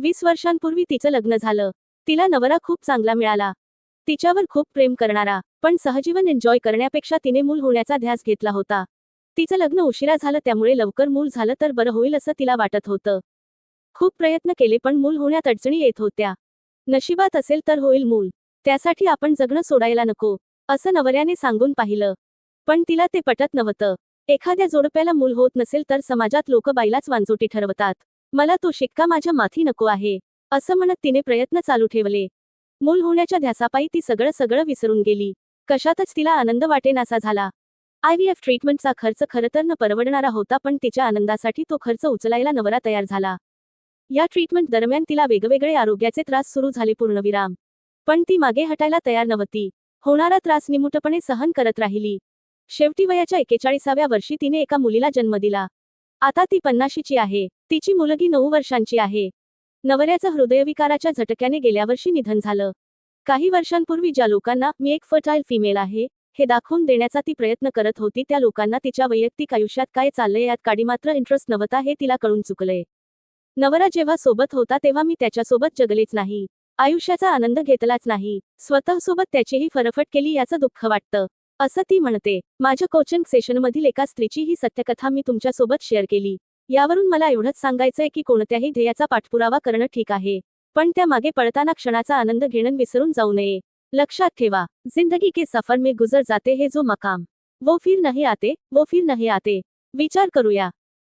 वीस वर्षांपूर्वी तिचं लग्न झालं. तिला नवरा खूप चांगला मिळाला. तिच्यावर खूप प्रेम करणारा पण सहजीवन एन्जॉय करण्यापेक्षा तिने मूल होण्याचा ध्यास घेतला होता. तिचं लग्न उशिरा झालं त्यामुळे लवकर मूल झालं तर बरं होईल असं तिला वाटत होतं. खूप प्रयत्न केले पण मूल होण्यात अडचणी येत होत्या. नशिबात असेल तर होईल मूल. त्यासाठी आपण जगणं सोडायला नको असं नवऱ्याने सांगून पाहिलं. पण तिला ते पटत नव्हतं. एखाद्या जोडप्याला मूल होत नसेल तर समाजात लोक बाईलाच वांजोटी ठरवतात. मला तो शिक्का माझ्या माथी नको आहे असं म्हणत तिने प्रयत्न चालू ठेवले. मूल होण्याच्या ध्यासापायी ती सगळं सगळं विसरून गेली. कशातच तिला आनंद वाटेनासा झाला. आयव्हीएफ ट्रीटमेंटचा खर्च खरं तर न परवडणारा होता पण तिच्या आनंदासाठी तो खर्च उचलायला नवरा तयार झाला. या ट्रीटमेंट दरम्यान तिला वेगवेगळे आरोग्याचे त्रास सुरू झाले पूर्णविराम. पण ती मागे हटायला तयार नव्हती. होणारा त्रास निमुटपणे सहन करत राहिली. शेवटी वयाच्या एकेचाळीसाव्या वर्षी तिने एका मुलीला जन्म दिला. आता ती पन्नाशीची आहे. तिची मुलगी नऊ वर्षांची आहे. नवऱ्याचं हृदयविकाराच्या झटक्याने गेल्या वर्षी निधन झालं. काही वर्षांपूर्वी ज्या लोकांना मी एक फर्टाईल फिमेल आहे हे दाखवून देण्याचा ती प्रयत्न करत होती त्या लोकांना तिच्या वैयक्तिक आयुष्यात काय चाललंय यात काडी मात्र इंटरेस्ट नव्हता हे तिला कळून चुकलंय. नवरा जेव्हा सोबत होता तेव्हा मी त्याच्यासोबत जगलेच नाही. आयुष्याचा आनंद घेतलाच नाही. स्वतःसोबत त्याचीही फरफट केली याचं दुःख वाटतं. असं ती म्हणते. माझ्या कोचिंग सेशनमधील एका स्त्रीची ही सत्यकथा मी तुमच्यासोबत शेअर केली. यावरून मला एवढंच सांगायचंय की कोणत्याही ध्येयाचा पाठपुरावा करणं ठीक आहे पण त्या मागे पळताना क्षणाचा आनंद घेणं विसरून जाऊ नये. लक्षात ठेवा जिंदगी के सफर में गुजर जाते हे जो मकाम. वो फिर नहीं आते वो फिर नहीं आते. विचार करूया.